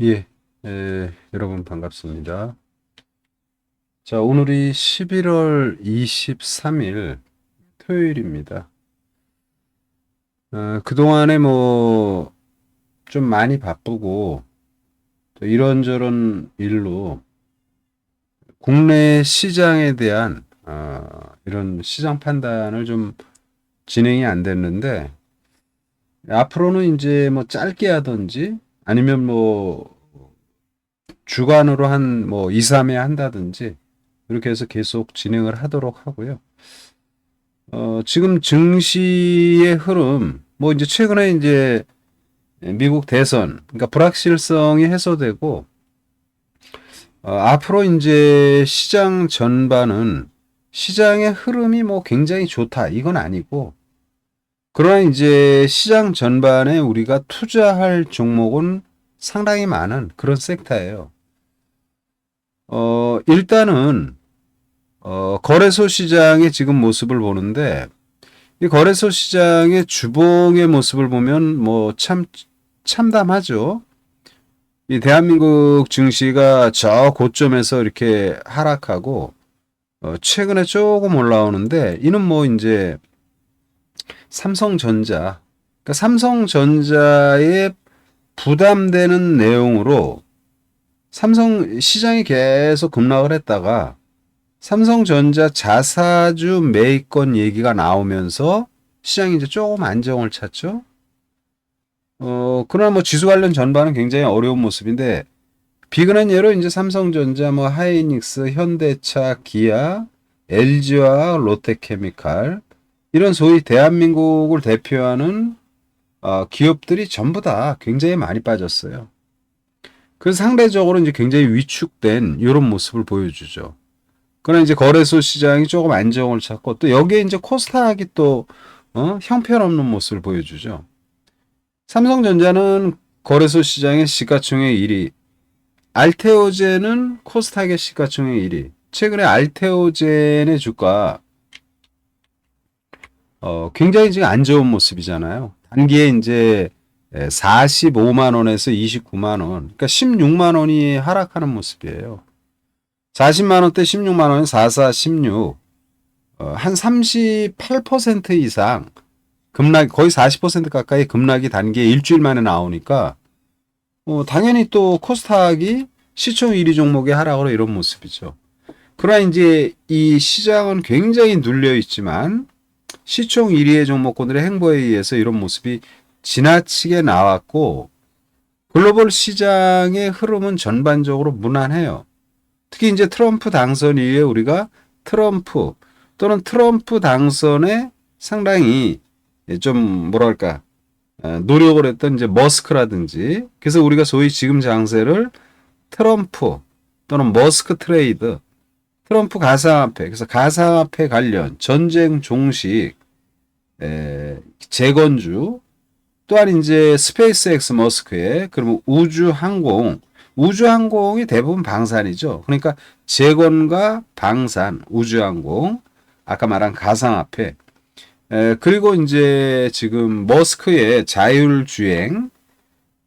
예, 에, 여러분 반갑습니다. 자, 오늘이 11월 23일 토요일입니다. 어, 그동안에 뭐, 좀 많이 바쁘고, 또 이런저런 일로 국내 시장에 대한, 어, 이런 시장 판단을 좀 진행이 안 됐는데, 앞으로는 이제 뭐 짧게 하든지, 아니면 뭐 주간으로 한 뭐 2, 3회 한다든지 이렇게 해서 계속 진행을 하도록 하고요. 어, 지금 증시의 흐름, 뭐 이제 최근에 이제 미국 대선, 그러니까 불확실성이 해소되고, 어, 앞으로 이제 시장 전반은 시장의 흐름이 뭐 굉장히 좋다. 이건 아니고, 그러나 이제 시장 전반에 우리가 투자할 종목은 상당히 많은 그런 섹터예요. 어, 일단은 어, 거래소 시장의 지금 모습을 보는데 이 거래소 시장의 주봉의 모습을 보면 뭐 참 참담하죠. 이 대한민국 증시가 저 고점에서 이렇게 하락하고 어, 최근에 조금 올라오는데 이는 뭐 이제 삼성전자 그러니까 삼성전자의 부담되는 내용으로 삼성 시장이 계속 급락을 했다가 삼성전자 자사주 매입권 얘기가 나오면서 시장이 이제 조금 안정을 찾죠. 어, 그러나 뭐 지수 관련 전반은 굉장히 어려운 모습인데 비근한 예로 이제 삼성전자, 뭐 하이닉스, 현대차, 기아, LG와 롯데케미칼 이런 소위 대한민국을 대표하는 어, 기업들이 전부 다 굉장히 많이 빠졌어요. 그 상대적으로 이제 굉장히 위축된 이런 모습을 보여주죠. 그러나 이제 거래소 시장이 조금 안정을 찾고 또 여기에 이제 코스닥이 또 어? 형편없는 모습을 보여주죠. 삼성전자는 거래소 시장의 시가총액 1위, 알테오젠은 코스닥의 시가총액 1위. 최근에 알테오젠의 주가 어, 굉장히 지금 안 좋은 모습이잖아요. 단기에 이제 45만 원에서 29만 원, 그러니까 16만 원이 하락하는 모습이에요. 40만 원대 16만 원, 44, 16, 어, 한 38% 이상 급락, 거의 40% 가까이 급락이 단기에 일주일 만에 나오니까 어, 당연히 또 코스닥이 시총 1위 종목의 하락으로 이런 모습이죠. 그러나 이제 이 시장은 굉장히 눌려 있지만 시총 1위의 종목군들의 행보에 의해서 이런 모습이 지나치게 나왔고 글로벌 시장의 흐름은 전반적으로 무난해요. 특히 이제 트럼프 당선 이후에 우리가 트럼프 또는 트럼프 당선에 상당히 좀 뭐랄까 어, 노력을 했던 이제 머스크라든지 그래서 우리가 소위 지금 장세를 트럼프 또는 머스크 트레이드 트럼프 가상화폐 그래서 가상화폐 관련 전쟁 종식 에, 재건주 또한 이제 스페이스X 머스크의 그러면 우주 항공 우주 항공이 대부분 방산이죠. 그러니까 재건과 방산 우주 항공 아까 말한 가상화폐 에, 그리고 이제 지금 머스크의 자율주행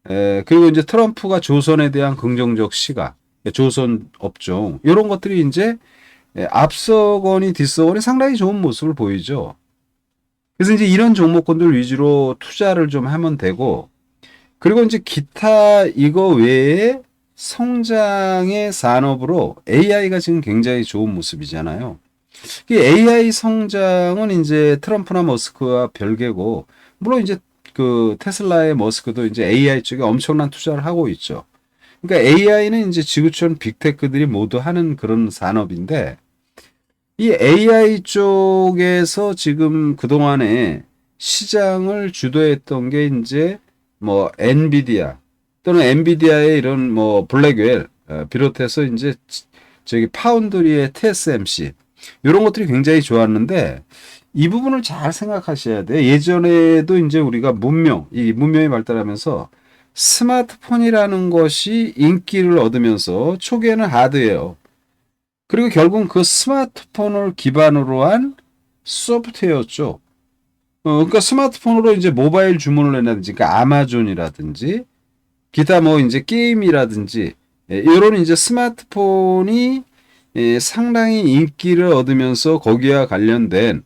에, 그리고 이제 트럼프가 조선에 대한 긍정적 시각 조선 업종 이런 것들이 이제 앞서거니 뒤서거니 상당히 좋은 모습을 보이죠. 그래서 이제 이런 종목군들 위주로 투자를 좀 하면 되고, 그리고 이제 기타 이거 외에 성장의 산업으로 AI가 지금 굉장히 좋은 모습이잖아요. 이 AI 성장은 이제 트럼프나 머스크와 별개고, 물론 이제 그 테슬라의 머스크도 이제 AI 쪽에 엄청난 투자를 하고 있죠. 그러니까 AI는 이제 지구촌 빅테크들이 모두 하는 그런 산업인데, 이 AI 쪽에서 지금 그동안에 시장을 주도했던 게 이제 뭐 엔비디아 또는 엔비디아의 이런 뭐 블랙웰 어, 비롯해서 이제 저기 파운드리의 TSMC 이런 것들이 굉장히 좋았는데 이 부분을 잘 생각하셔야 돼요. 예전에도 이제 우리가 문명, 이 문명이 발달하면서 스마트폰이라는 것이 인기를 얻으면서 초기에는 하드웨어, 그리고 결국 그 스마트폰을 기반으로 한 소프트웨어 쪽. 어, 그러니까 스마트폰으로 이제 모바일 주문을 해라든지, 그러니까 아마존이라든지, 기타 뭐 이제 게임이라든지 예, 이런 이제 스마트폰이 예, 상당히 인기를 얻으면서 거기와 관련된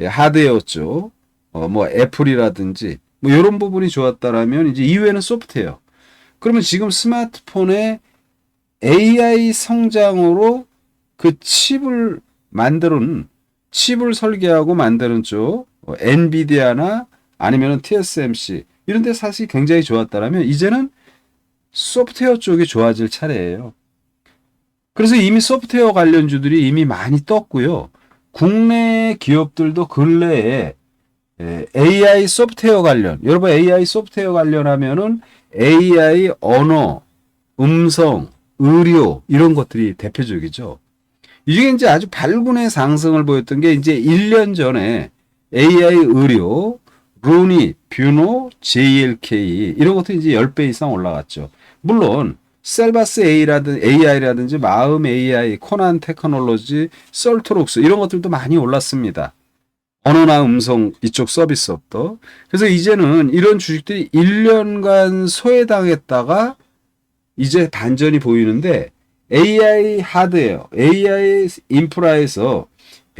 예, 하드웨어 쪽, 어, 뭐 애플이라든지 뭐 이런 부분이 좋았다라면 이제 이외에는 소프트웨어. 그러면 지금 스마트폰에 AI 성장으로 그 칩을 만드는 칩을 설계하고 만드는 쪽 어, 엔비디아나 아니면 TSMC 이런 데 사실 굉장히 좋았다라면 이제는 소프트웨어 쪽이 좋아질 차례예요. 그래서 이미 소프트웨어 관련주들이 이미 많이 떴고요. 국내 기업들도 근래에 에, AI 소프트웨어 관련, 여러분 AI 소프트웨어 관련하면은 AI 언어, 음성, 의료 이런 것들이 대표적이죠. 이 중에 이제 아주 발군의 상승을 보였던 게 이제 1년 전에 AI 의료, 루니, 뷰노, JLK 이런 것들이 이제 10배 이상 올라갔죠. 물론 셀바스 A라든 AI라든지 마음 AI, 코난 테크놀로지, 썰트록스 이런 것들도 많이 올랐습니다. 언어나 음성 이쪽 서비스업도. 그래서 이제는 이런 주식들이 1년간 소외당했다가 이제 반전이 보이는데 AI 하드웨어, AI 인프라에서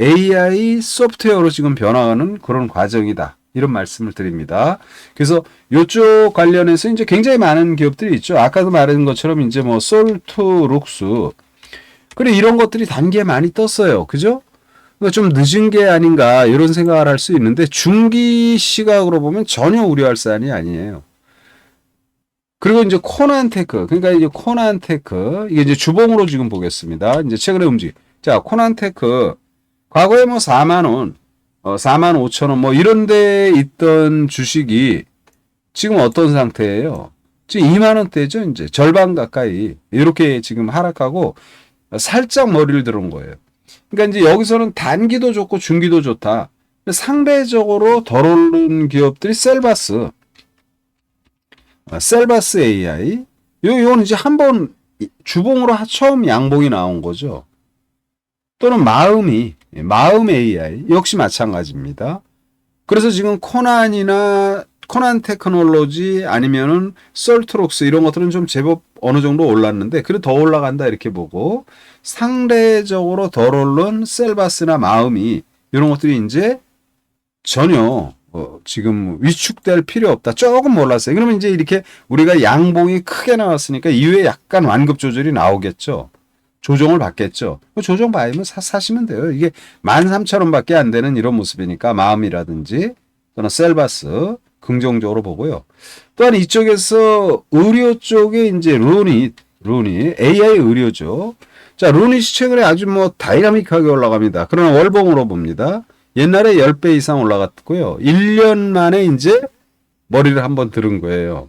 AI 소프트웨어로 지금 변화하는 그런 과정이다. 이런 말씀을 드립니다. 그래서 이쪽 관련해서 이제 굉장히 많은 기업들이 있죠. 아까도 말한 것처럼 이제 뭐 솔트, 룩스. 그래 이런 것들이 단기에 많이 떴어요. 그죠? 그러니까 좀 늦은 게 아닌가 이런 생각을 할 수 있는데 중기 시각으로 보면 전혀 우려할 사안이 아니에요. 그리고 이제 코난테크 그러니까 이제 코난테크 이게 이제 주봉으로 지금 보겠습니다. 이제 최근에 움직. 자 코난테크 과거에 뭐 4만 원, 어 4만 5천 원 뭐 이런 데 있던 주식이 지금 어떤 상태예요? 지금 2만 원대죠 이제 절반 가까이 이렇게 지금 하락하고 살짝 머리를 들은 거예요. 그러니까 이제 여기서는 단기도 좋고 중기도 좋다. 상대적으로 덜 오른 기업들이 셀바스, 아, 셀바스 AI. 요, 요건 이제 한 번 주봉으로 하- 처음 양봉이 나온 거죠. 또는 마음이, 마음 AI. 역시 마찬가지입니다. 그래서 지금 코난이나 코난 테크놀로지 아니면은 썰트록스 이런 것들은 좀 제법 어느 정도 올랐는데 그래도 더 올라간다 이렇게 보고 상대적으로 덜 오른 셀바스나 마음이 이런 것들이 이제 전혀 어, 지금 위축될 필요 없다. 조금 몰랐어요. 그러면 이제 이렇게 우리가 양봉이 크게 나왔으니까 이후에 약간 완급 조절이 나오겠죠. 조정을 받겠죠. 그 조정 받으면 사, 사시면 돼요. 이게 13,000원밖에 안 되는 이런 모습이니까 마음이라든지 또는 셀바스 긍정적으로 보고요. 또한 이쪽에서 의료 쪽에 이제 루닛, 루닛, AI 의료죠. 자, 루닛이 최근에 아주 뭐 다이나믹하게 올라갑니다. 그러나 월봉으로 봅니다. 옛날에 10배 이상 올라갔고요. 1년 만에 이제 머리를 한번 들은 거예요.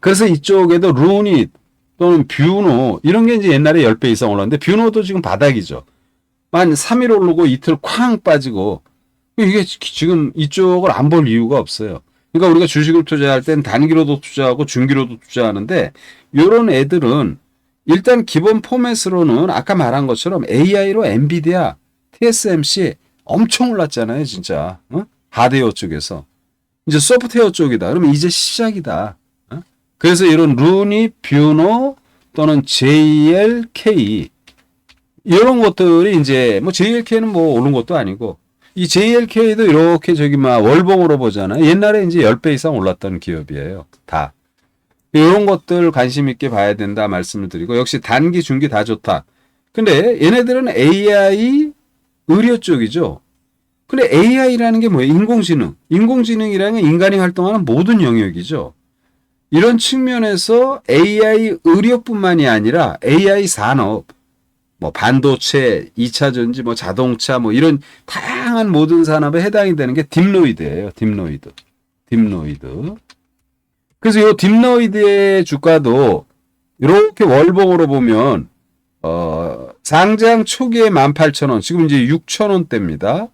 그래서 이쪽에도 루닛 또는 뷰노 이런 게 이제 옛날에 10배 이상 올랐는데 뷰노도 지금 바닥이죠. 만 3일 오르고 이틀 쾅 빠지고 이게 지금 이쪽을 안 볼 이유가 없어요. 그러니까 우리가 주식을 투자할 땐 단기로도 투자하고 중기로도 투자하는데 이런 애들은 일단 기본 포맷으로는 아까 말한 것처럼 AI로 엔비디아, TSMC 엄청 올랐잖아요, 진짜. 어? 하드웨어 쪽에서. 이제 소프트웨어 쪽이다. 그러면 이제 시작이다. 어? 그래서 이런 루니, 뷰노 또는 JLK 이런 것들이 이제 뭐 JLK는 뭐 오른 것도 아니고 이 JLK도 이렇게 저기 막 월봉으로 보잖아요. 옛날에 이제 10배 이상 올랐던 기업이에요. 다. 이런 것들 관심 있게 봐야 된다 말씀을 드리고 역시 단기, 중기 다 좋다. 근데 얘네들은 AI 의료 쪽이죠. 근데 AI라는 게 뭐예요? 인공지능. 인공지능이라는 게 인간이 활동하는 모든 영역이죠. 이런 측면에서 AI 의료뿐만이 아니라 AI 산업, 뭐 반도체, 2차 전지, 뭐 자동차, 뭐 이런 다양한 모든 산업에 해당이 되는 게 딥노이드예요. 딥노이드. 딥노이드. 그래서 이 딥노이드의 주가도 이렇게 월봉으로 보면 어, 상장 초기에 18,000원, 지금 이제 6,000원대입니다.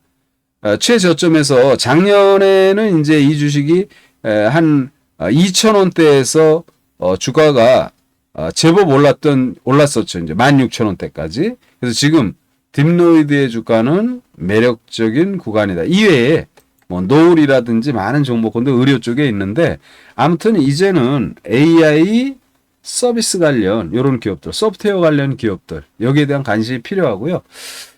어, 최저점에서 작년에는 이제 이 주식이 에, 한 2,000원대에서 어, 주가가 어, 제법 올랐던 올랐었죠. 이제 16,000원대까지. 그래서 지금 딥노이드의 주가는 매력적인 구간이다. 이외에 뭐 노을이라든지 많은 정보권도 의료 쪽에 있는데 아무튼 이제는 AI 서비스 관련 이런 기업들, 소프트웨어 관련 기업들 여기에 대한 관심이 필요하고요.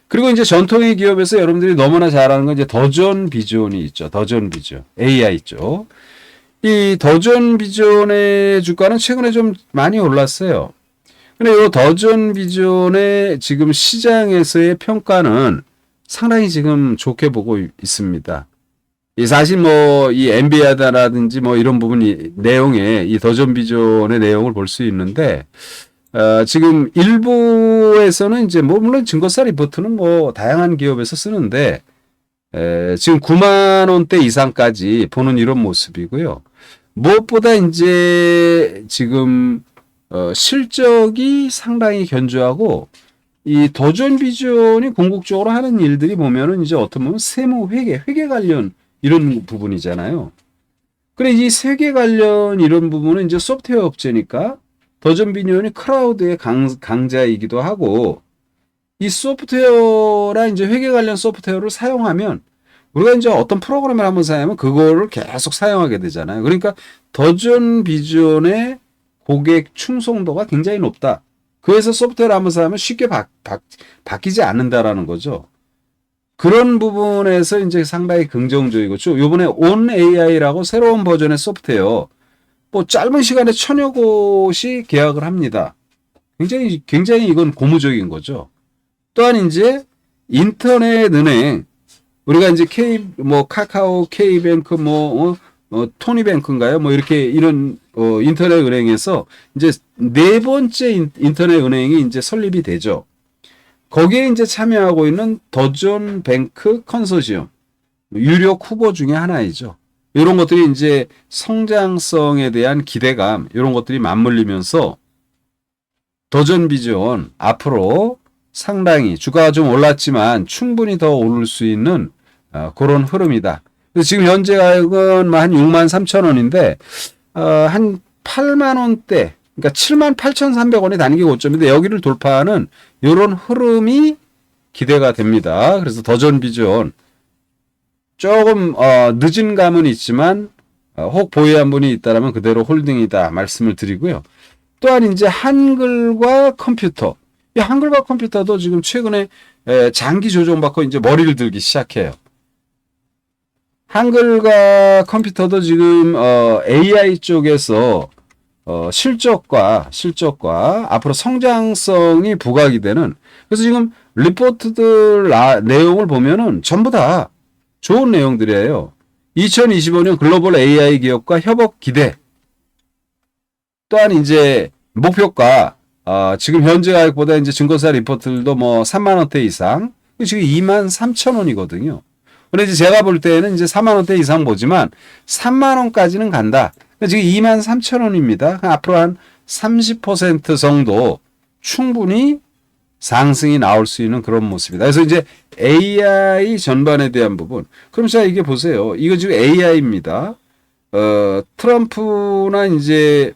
그리고 이제 전통의 기업에서 여러분들이 너무나 잘 아는 건 이제 더존 비존이 있죠. 더존 비존. AI 있죠. 이 더존 비존의 주가는 최근에 좀 많이 올랐어요. 근데 이 더존 비존의 지금 시장에서의 평가는 상당히 지금 좋게 보고 있- 있습니다. 이 사실 뭐 이 엔비아다라든지 뭐 이런 부분이 내용에 이 더존 비존의 내용을 볼 수 있는데 어, 지금 일부에서는 이제 뭐 물론 증거사 리포트는 뭐 다양한 기업에서 쓰는데 에, 지금 9만 원대 이상까지 보는 이런 모습이고요. 무엇보다 이제 지금 어, 실적이 상당히 견조하고 이 더존 비전이 궁극적으로 하는 일들이 보면은 이제 어떤 보면 세무 회계, 회계 관련 이런 부분이잖아요. 그래 이 세계 관련 이런 부분은 이제 소프트웨어 업체니까 더존 비전이 크라우드의 강, 강자이기도 하고 이 소프트웨어랑 이제 회계 관련 소프트웨어를 사용하면 우리가 이제 어떤 프로그램을 한번 사용하면 그거를 계속 사용하게 되잖아요. 그러니까 더존 비전의 고객 충성도가 굉장히 높다. 그래서 소프트웨어를 한번 사용하면 쉽게 바, 바, 바뀌지 않는다라는 거죠. 그런 부분에서 이제 상당히 긍정적이고, 쭉 요번에 온 AI라고 새로운 버전의 소프트웨어, 뭐 짧은 시간에 천여 곳이 계약을 합니다. 굉장히, 굉장히 이건 고무적인 거죠. 또한 이제 인터넷 은행, 우리가 이제 K, 뭐 카카오, K뱅크, 뭐, 어, 어, 토니뱅크인가요? 뭐 이렇게 이런 어, 인터넷 은행에서 이제 네 번째 인, 인터넷 은행이 이제 설립이 되죠. 거기에 이제 참여하고 있는 더존 뱅크 컨소시엄 유력 후보 중에 하나이죠. 이런 것들이 이제 성장성에 대한 기대감 이런 것들이 맞물리면서 더존 비전 앞으로 상당히 주가가 좀 올랐지만 충분히 더 오를 수 있는 어, 그런 흐름이다. 지금 현재 가격은 뭐한 6만 3천 원인데 어, 한 8만 원대 그러니까 7만 8,300원이 단기 고점인데 여기를 돌파하는 이런 흐름이 기대가 됩니다. 그래서 더존 비전 조금 어, 늦은 감은 있지만 어, 혹 보유한 분이 있다라면 그대로 홀딩이다 말씀을 드리고요. 또한 이제 한글과 컴퓨터 이 한글과 컴퓨터도 지금 최근에 에, 장기 조정받고 이제 머리를 들기 시작해요. 한글과 컴퓨터도 지금 어, AI 쪽에서 어, 실적과 실적과 앞으로 성장성이 부각이 되는 그래서 지금 리포트들 아, 내용을 보면은 전부 다 좋은 내용들이에요. 2025년 글로벌 AI 기업과 협업 기대. 또한 이제 목표가 어, 지금 현재 가격보다 이제 증거사 리포트들도 뭐 3만 원대 이상 지금 2만 3천 원이거든요. 근데 이제 제가 볼 때는 이제 4만 원대 이상 보지만 3만 원까지는 간다. 그러니까 지금 2만 3천 원입니다. 앞으로 한 30% 정도 충분히 상승이 나올 수 있는 그런 모습이다. 그래서 이제 AI 전반에 대한 부분. 그럼 자 이게 보세요. 이거 지금 AI입니다. 어, 트럼프나 이제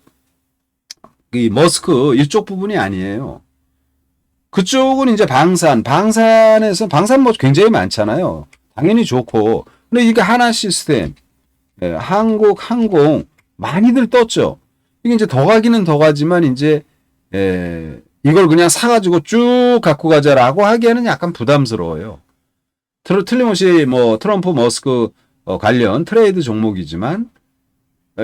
이 머스크 이쪽 부분이 아니에요. 그쪽은 이제 방산, 방산에서 방산 뭐 굉장히 많잖아요. 당연히 좋고. 근데 이게 하나 시스템, 예, 한국 항공 많이들 떴죠. 이게 이제 더 가기는 더 가지만 이제 예, 이걸 그냥 사가지고 쭉 갖고 가자라고 하기에는 약간 부담스러워요. 틀- 틀림없이 뭐 트럼프 머스크 어, 관련 트레이드 종목이지만 어,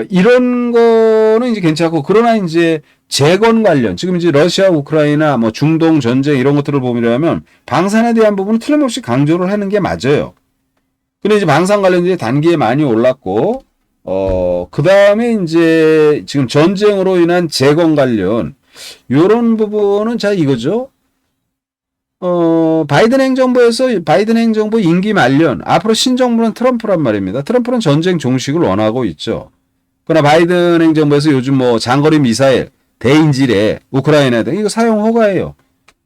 이런 거는 이제 괜찮고 그러나 이제 재건 관련 지금 이제 러시아 우크라이나 뭐 중동 전쟁 이런 것들을 보면 방산에 대한 부분은 틀림없이 강조를 하는 게 맞아요. 근데 이제 방산 관련이 단기에 많이 올랐고 어 그다음에 이제 지금 전쟁으로 인한 재건 관련 요런 부분은 자 이거죠. 어, 바이든 행정부에서 바이든 행정부 임기 말년 앞으로 신정부는 트럼프란 말입니다. 트럼프는 전쟁 종식을 원하고 있죠. 그러나 바이든 행정부에서 요즘 뭐 장거리 미사일 대인질에 우크라이나 등 이거 사용 허가예요.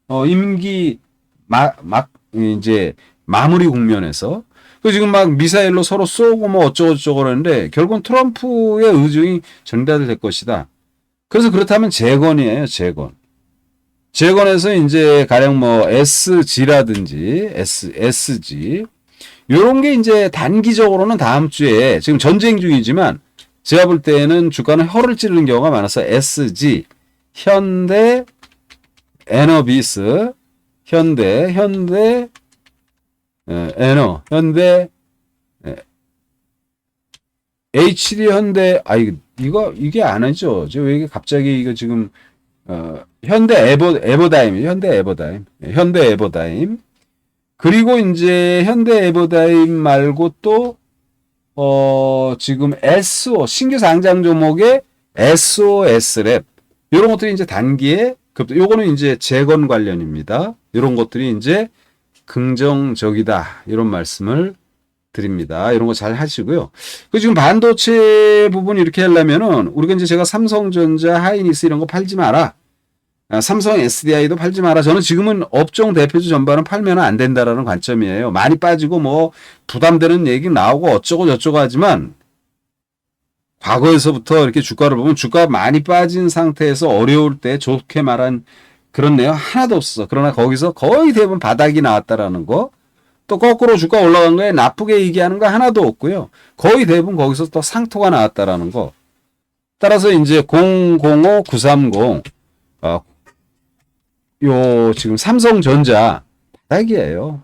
어, 임기 막, 막 이제 마무리 국면에서 그 지금 막 미사일로 서로 쏘고 뭐 어쩌고저쩌고 그러는데 결국은 트럼프의 의중이 전달될 것이다. 그래서 그렇다면 재건이에요, 재건. 재건에서 이제 가령 뭐 SG라든지 S, SG 요런 게 이제 단기적으로는 다음 주에 지금 전쟁 중이지만 제가 볼 때는 주가는 혀를 찌르는 경우가 많아서 SG, 현대, 에너비스, 현대, 현대, 에, 에너, 현대, 에, HD 현대, 아, 이거, 이거, 이게 아니죠. 저왜 이게 갑자기 이거 지금, 어, 현대 에버, 에버다임, 현대 에버다임, 예, 현대 에버다임. 그리고 이제 현대 에버다임 말고 또, 어, 지금 SO, 신규 상장 종목의 SOS랩, 이런 것들이 이제 단기에 급, 요거는 이제 재건 관련입니다. 이런 것들이 이제 긍정적이다. 이런 말씀을 드립니다. 이런 거 잘 하시고요. 그 지금 반도체 부분 이렇게 하려면은 우리가 이제 제가 삼성전자, 하이닉스 이런 거 팔지 마라. 아, 삼성 SDI도 팔지 마라. 저는 지금은 업종 대표주 전반은 팔면 안 된다라는 관점이에요. 많이 빠지고 뭐 부담되는 얘기 나오고 어쩌고 저쩌고 하지만 과거에서부터 이렇게 주가를 보면 주가 많이 빠진 상태에서 어려울 때 좋게 말한 그런 내용 하나도 없어. 그러나 거기서 거의 대부분 바닥이 나왔다라는 거. 또 거꾸로 주가 올라간 거에 나쁘게 얘기하는 거 하나도 없고요. 거의 대부분 거기서 또 상토가 나왔다라는 거. 따라서 이제 005930 어, 요 지금 삼성전자 바닥이에요.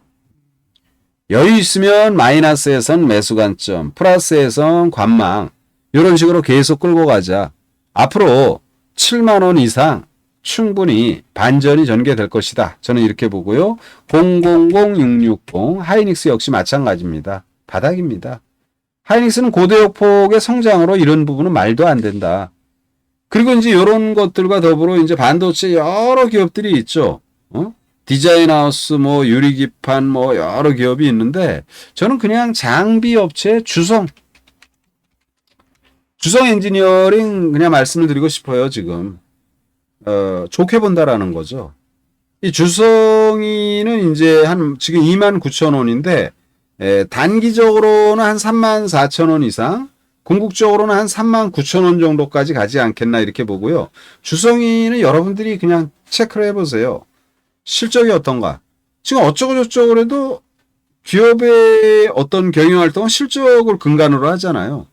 여유 있으면 마이너스에선 매수 관점, 플러스에선 관망 이런 식으로 계속 끌고 가자. 앞으로 7만 원 이상 충분히 반전이 전개될 것이다. 저는 이렇게 보고요. 000660 하이닉스 역시 마찬가지입니다. 바닥입니다. 하이닉스는 고대역폭의 성장으로 이런 부분은 말도 안 된다. 그리고 이제 이런 것들과 더불어 이제 반도체 여러 기업들이 있죠. 어? 디자인 하우스, 뭐 유리기판, 뭐 여러 기업이 있는데 저는 그냥 장비 업체 주성, 주성 엔지니어링 그냥 말씀을 드리고 싶어요 지금. 어, 좋게 본다라는 거죠. 이 주성이는 이제 한 지금 2만 9천 원인데 에, 단기적으로는 한 3만 4천 원 이상, 궁극적으로는 한 3만 9천 원 정도까지 가지 않겠나 이렇게 보고요. 주성이는 여러분들이 그냥 체크를 해보세요. 실적이 어떤가? 지금 어쩌고 저쩌고 그래도 기업의 어떤 경영활동은 실적을 근간으로 하잖아요.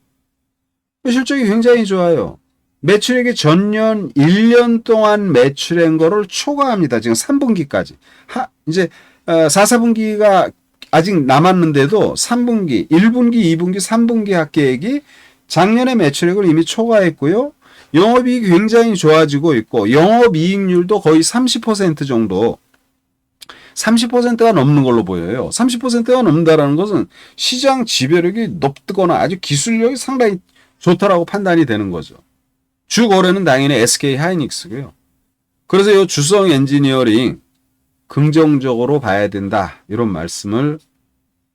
실적이 굉장히 좋아요. 매출액이 전년 1년 동안 매출한 거를 초과합니다. 지금 3분기까지. 하, 이제, 어, 4, 4분기가 아직 남았는데도 3분기, 1분기, 2분기, 3분기 합계액이 작년의 매출액을 이미 초과했고요. 영업이익이 굉장히 좋아지고 있고, 영업이익률도 거의 30% 정도, 30%가 넘는 걸로 보여요. 30%가 넘는다라는 것은 시장 지배력이 높거나 아주 기술력이 상당히 좋다라고 판단이 되는 거죠. 주 거래는 당연히 SK 하이닉스고요. 그래서 이 주성 엔지니어링 긍정적으로 봐야 된다. 이런 말씀을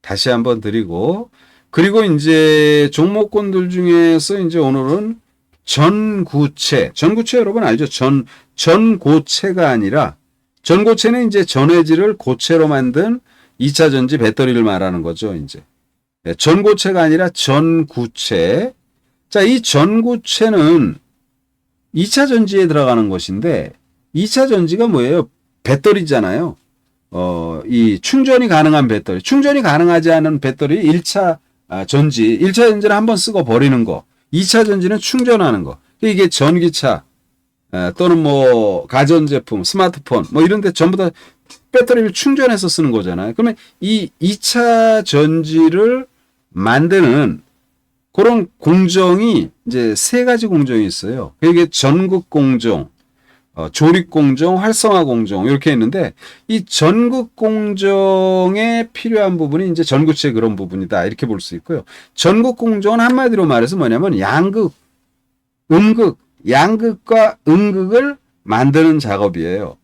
다시 한번 드리고 그리고 이제 종목군들 중에서 이제 오늘은 전구체, 전구체 여러분 알죠? 전 전고체가 아니라 전고체는 이제 전해질을 고체로 만든 2차 전지 배터리를 말하는 거죠, 이제. 네, 전고체가 아니라 전구체. 자, 이 전구체는 2차 전지에 들어가는 것인데 2차 전지가 뭐예요? 배터리잖아요. 어, 이 충전이 가능한 배터리. 충전이 가능하지 않은 배터리 1차 아, 전지. 1차 전지는 한번 쓰고 버리는 거. 2차 전지는 충전하는 거. 이게 전기차 에, 또는 뭐 가전제품, 스마트폰 뭐 이런 데 전부 다 배터리를 충전해서 쓰는 거잖아요. 그러면 이 2차 전지를 만드는 그런 공정이 이제 세 가지 공정이 있어요. 이게 전국 공정, 어, 조립 공정, 활성화 공정 이렇게 있는데 이 전국 공정에 필요한 부분이 이제 전구체 그런 부분이다 이렇게 볼 수 있고요. 전국 공정은 한마디로 말해서 뭐냐면 양극, 음극, 양극과 음극을 만드는 작업이에요.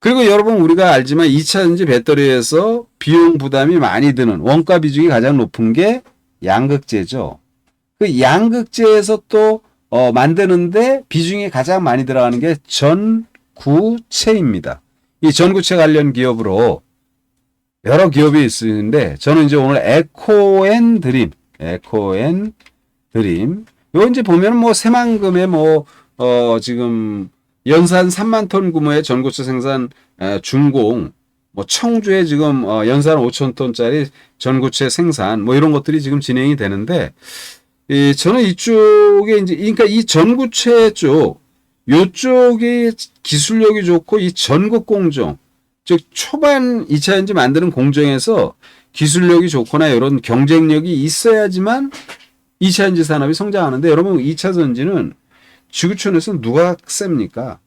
그리고 여러분 우리가 알지만 2차전지 배터리에서 비용 부담이 많이 드는 원가 비중이 가장 높은 게 양극재죠. 그 양극재에서 또 어, 만드는데 비중이 가장 많이 들어가는 게 전구체입니다. 이 전구체 관련 기업으로 여러 기업이 있는데 저는 이제 오늘 에코앤 드림, 에코앤 드림. 요 이제 보면 뭐 새만금에 뭐 어, 지금 연산 3만 톤 규모의 전고체 생산 에, 중공 뭐 청주에 지금 어, 연산 5천 톤짜리 전구체 생산 뭐 이런 것들이 지금 진행이 되는데 이 저는 이쪽에 이제 그러니까 이 전구체 쪽 요쪽이 기술력이 좋고 이 전국 공정 즉 초반 2차 전지 만드는 공정에서 기술력이 좋거나 이런 경쟁력이 있어야지만 2차 전지 산업이 성장하는데 여러분 2차 전지는 지구촌에서 누가 셉니까?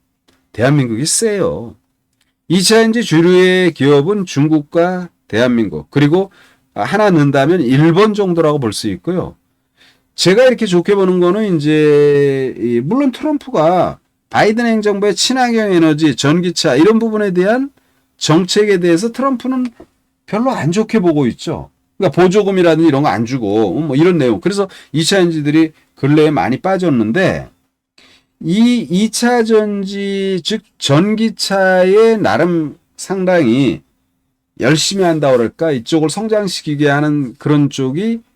대한민국이 세요. 2차 전지 주류의 기업은 중국과 대한민국 그리고 하나 넣는다면 일본 정도라고 볼 수 있고요. 제가 이렇게 좋게 보는 거는 이제 이 물론 트럼프가 바이든 행정부의 친환경 에너지, 전기차 이런 부분에 대한 정책에 대해서 트럼프는 별로 안 좋게 보고 있죠. 그러니까 보조금이라든지 이런 거 안 주고 뭐 이런 내용. 그래서 2차 전지들이 근래에 많이 빠졌는데 이 2차 전지 즉 전기차에 나름 상당히 열심히 한다 그럴까 이쪽을 성장시키게 하는 그런 쪽이 예,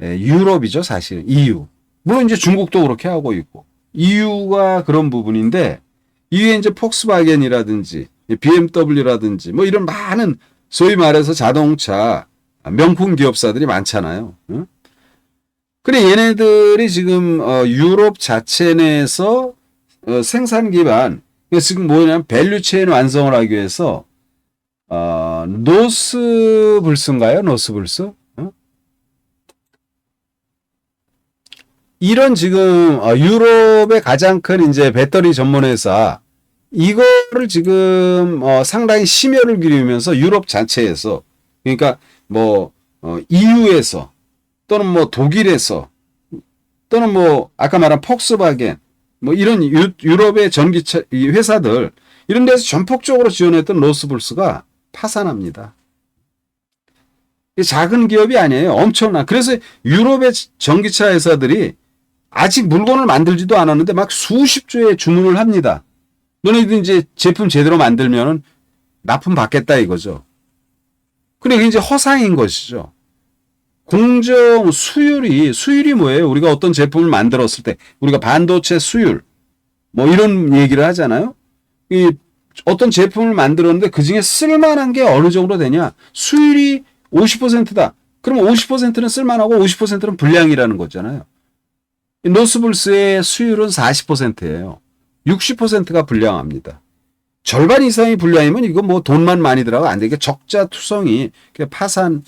유럽이죠 사실 EU 물론 이제 중국도 그렇게 하고 있고 EU가 그런 부분인데 이후에 이제 폭스바겐이라든지 BMW라든지 뭐 이런 많은 소위 말해서 자동차 명품 기업사들이 많잖아요. 응? 그래 얘네들이 지금 어, 유럽 자체 내에서 어, 생산 기반 지금 뭐냐면 밸류 체인 완성을 하기 위해서 어, 노스 불스인가요? 노스 불스? 어? 이런 지금 어, 유럽의 가장 큰 이제 배터리 전문 회사 이거를 지금 어, 상당히 심혈을 기울이면서 유럽 자체에서 그러니까 뭐 어, EU에서 또는 뭐 독일에서 또는 뭐 아까 말한 폭스바겐 뭐 이런 유, 유럽의 전기차 이 회사들 이런 데서 전폭적으로 지원했던 로스불스가 파산합니다. 이 작은 기업이 아니에요. 엄청나. 그래서 유럽의 전기차 회사들이 아직 물건을 만들지도 않았는데 막 수십 조의 주문을 합니다. 너네들 이제 제품 제대로 만들면은 납품 받겠다 이거죠. 그래 이게 이제 허상인 것이죠. 공정 수율이 수율이 뭐예요? 우리가 어떤 제품을 만들었을 때 우리가 반도체 수율 뭐 이런 얘기를 하잖아요. 이 어떤 제품을 만들었는데 그 중에 쓸만한 게 어느 정도 되냐? 수율이 50%다. 그럼 50%는 쓸만하고 50%는 불량이라는 거잖아요. 노스불스의 수율은 40%예요. 60%가 불량합니다. 절반 이상이 불량이면 이거 뭐 돈만 많이 들어가 안 되게 적자 투성이 파산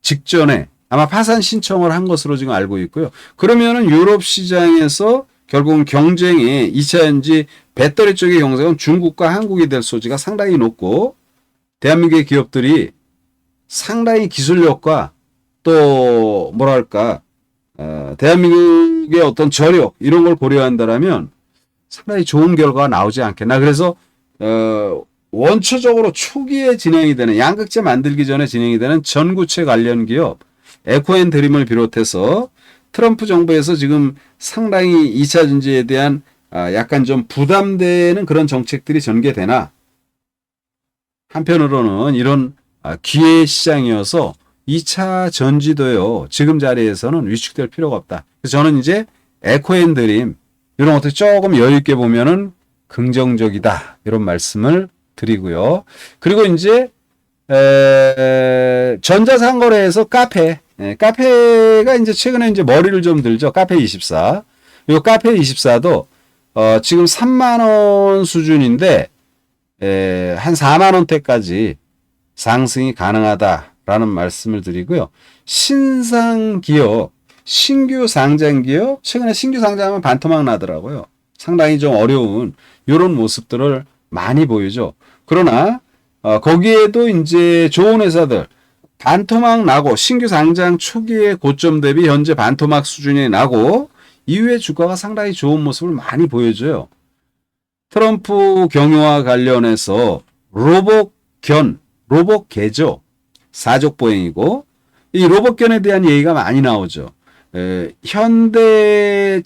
직전에 아마 파산 신청을 한 것으로 지금 알고 있고요. 그러면은 유럽 시장에서 결국은 경쟁이 2차 전지 배터리 쪽의 경쟁은 중국과 한국이 될 소지가 상당히 높고 대한민국의 기업들이 상당히 기술력과 또 뭐랄까 어, 대한민국 의 어떤 저력 이런 걸 고려한다라면 상당히 좋은 결과가 나오지 않겠나. 그래서 어, 원초적으로 초기에 진행이 되는 양극재 만들기 전에 진행이 되는 전구체 관련 기업 에코앤 드림을 비롯해서 트럼프 정부에서 지금 상당히 2차 전지에 대한 아, 약간 좀 부담되는 그런 정책들이 전개되나 한편으로는 이런 아, 기회 시장이어서 2차 전지도요 지금 자리에서는 위축될 필요가 없다. 그래서 저는 이제 에코앤 드림 이런 것들 조금 여유 있게 보면은 긍정적이다 이런 말씀을 드리고요. 그리고 이제 에, 전자상거래에서 카페 예, 카페가 이제 최근에 이제 머리를 좀 들죠. 카페 24. 이 카페 24도 어, 지금 3만 원 수준인데 에, 한 4만 원대까지 상승이 가능하다 라는 말씀을 드리고요. 신상 기업, 신규 상장 기업, 최근에 신규 상장하면 반토막 나더라고요. 상당히 좀 어려운 이런 모습들을 많이 보이죠. 그러나 어, 거기에도 이제 좋은 회사들 반토막 나고 신규 상장 초기의 고점 대비 현재 반토막 수준이 나고 이후에 주가가 상당히 좋은 모습을 많이 보여줘요. 트럼프 경유와 관련해서 로봇 견, 로봇 개죠. 사족보행이고 이 로봇견에 대한 얘기가 많이 나오죠. 에, 현대차의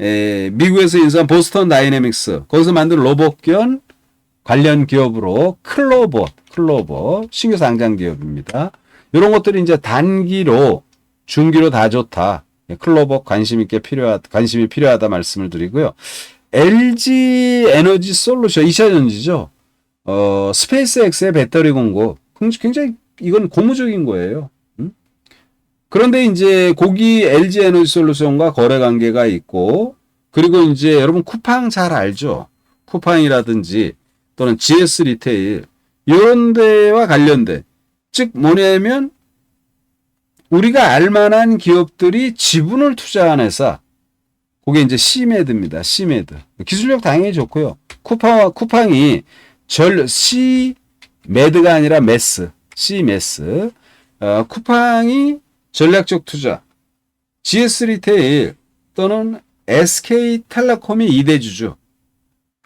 에, 미국에서 인수한 보스턴 다이내믹스 거기서 만든 로봇견 관련 기업으로 클로버, 클로버 신규 상장 기업입니다. 이런 것들이 이제 단기로 중기로 다 좋다. 예, 클로버 관심 있게 필요하 관심이 필요하다 말씀을 드리고요. LG 에너지 솔루션 2차 전지죠. 어, 스페이스X의 배터리 공급 굉장히 이건 고무적인 거예요. 음? 그런데 이제 고기 LG 에너지 솔루션과 거래 관계가 있고 그리고 이제 여러분 쿠팡 잘 알죠? 쿠팡이라든지 또는 GS 리테일 이런 데와 관련된 즉 뭐냐면 우리가 알만한 기업들이 지분을 투자한 회사 그게 이제 시메드입니다. 시메드 기술력 당연히 좋고요. 쿠팡 쿠팡이 절 C 매드가 아니라 메스 C 메스 어, 쿠팡이 전략적 투자 GS 리테일 또는 SK텔레콤이 2대 주주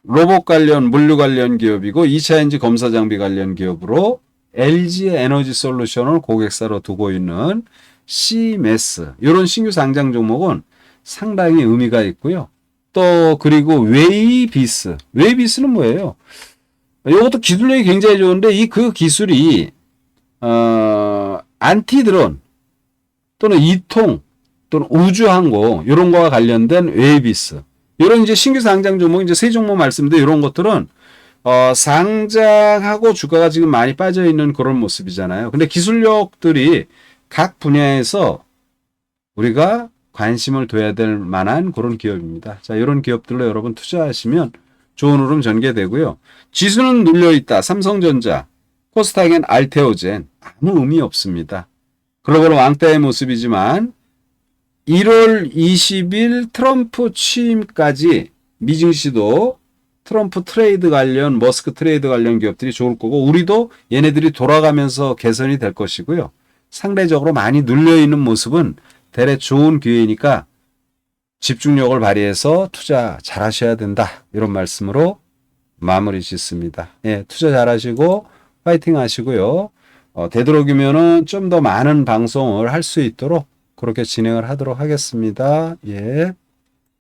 로봇 관련 물류 관련 기업이고 2차 엔진 검사 장비 관련 기업으로 LG 에너지 솔루션을 고객사로 두고 있는 CMS 이런 신규 상장 종목은 상당히 의미가 있고요. 또 그리고 웨이비스 웨이비스는 뭐예요? 이것도 기술력이 굉장히 좋은데 이 그 기술이 어, 안티 드론 또는 이통 또는 우주항공 이런 거와 관련된 웨이비스 이런 이제 신규 상장 종목 이제 세 종목 말씀드린 이런 것들은 어, 상장하고 주가가 지금 많이 빠져 있는 그런 모습이잖아요. 근데 기술력들이 각 분야에서 우리가 관심을 둬야 될 만한 그런 기업입니다. 자, 이런 기업들로 여러분 투자하시면 좋은 흐름 전개되고요. 지수는 눌려 있다. 삼성전자, 코스닥엔 알테오젠 아무 의미 없습니다. 글로벌 왕따의 모습이지만 1월 20일 트럼프 취임까지 미증 시도 트럼프 트레이드 관련 머스크 트레이드 관련 기업들이 좋을 거고 우리도 얘네들이 돌아가면서 개선이 될 것이고요. 상대적으로 많이 눌려 있는 모습은 대래 좋은 기회니까 집중력을 발휘해서 투자 잘 하셔야 된다. 이런 말씀으로 마무리 짓습니다. 예, 투자 잘 하시고 파이팅 하시고요. 어, 되도록이면은 좀 더 많은 방송을 할 수 있도록 그렇게 진행을 하도록 하겠습니다. 예.